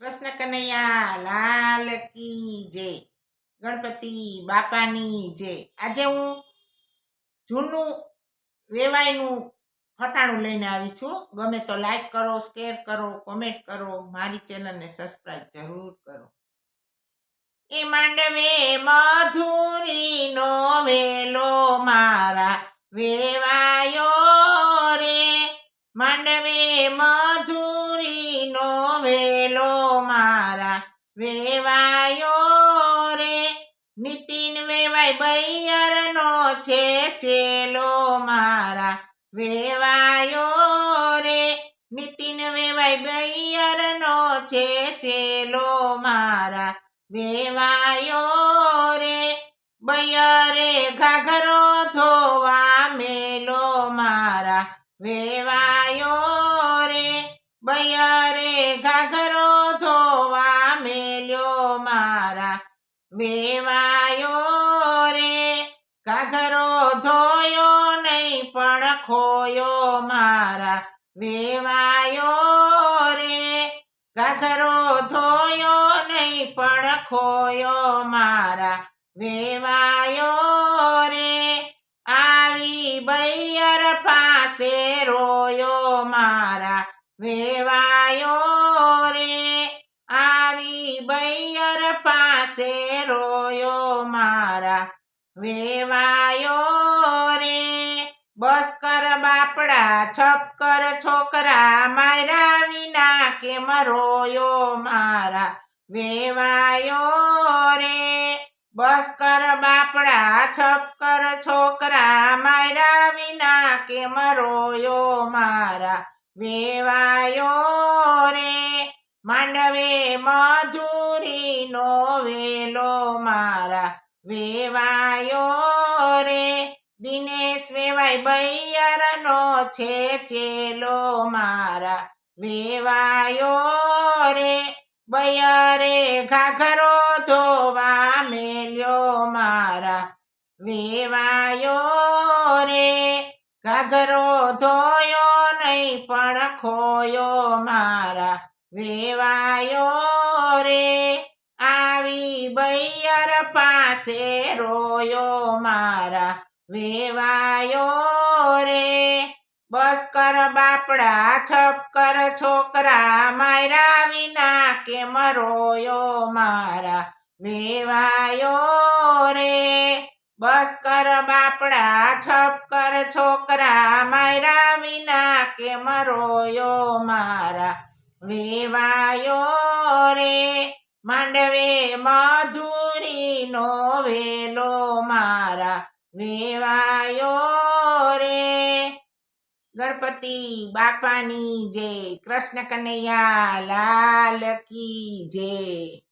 કૃષ્ણ કનૈયા લાલ કી જય. ગણપતિ બાપાની જય. આજે હું જૂનું વેવાયનું ફટાણું લઈને આવી છું. ગમે તો લાઈક કરો શેર કરો કોમેન્ટ કરો, મારી ચેનલને સબસ્ક્રાઈબ જરૂર કરો. એ માંડવે મધુરીનો વેલો મારા વેવાયો રે. માંડવે વેવાયો રે. નીતિન વેવાય બૈયરનો છે ચેલો મારા. વેવાયો રે. નીતિન વેવાય બૈયરનો છે ચેલો મારા. વેવાયો રે. બૈયરે ઘાઘરો ધોવા મેલો મારા. વેવાયો રે. બૈયરે ઘાઘરો વેવાયો રે ઘાઘરો ધોયો નહીં પણ ખોયો મારા. વેવાયો રે ઘાઘરો ધોયો નહીં પણ ખોયો મારા. વેવાયો રે, આવી બૈયર પાસે રોયો મારા. વેવાયો પાસે રોયો મારા વેવાયો રે બસ્કર બાપડા છપકર છોકરા મારા વિના કેમ રોયો મારા વેવાયો રે બસ્કર બાપડા છપકર છોકરા મારા વિના કેમ રોયો મારા વેવાયો રે માંડવે મધુરીનો વેલો મારા વેવાયો રે દિનેશ વેવાય બૈયરનો છે ચેલો મારા વેવાયો રે બૈયરે ઘાઘરો ધોવા મેલ્યો મારા વેવાયો રે ઘાઘરો ધોયો નહીં પણ ખોયો મારા વેવાયો રે, આવી બૈયર પાસે રોયો મારા. વેવાયો રે, બસ્કર બાપડા છપકર છોકરા મારા વિના કેમ રોયો મારા. વેવાયો રે, બસ્કર બાપડા છપકર છોકરા મારા વિના કેમ રોયો મારા. વેવાયો રે, માંડવે મધુરીનો વેલો મારા. વેવાયો રે, ગણપતિ બાપાની જય, કૃષ્ણ કનૈયા લાલ કી જય.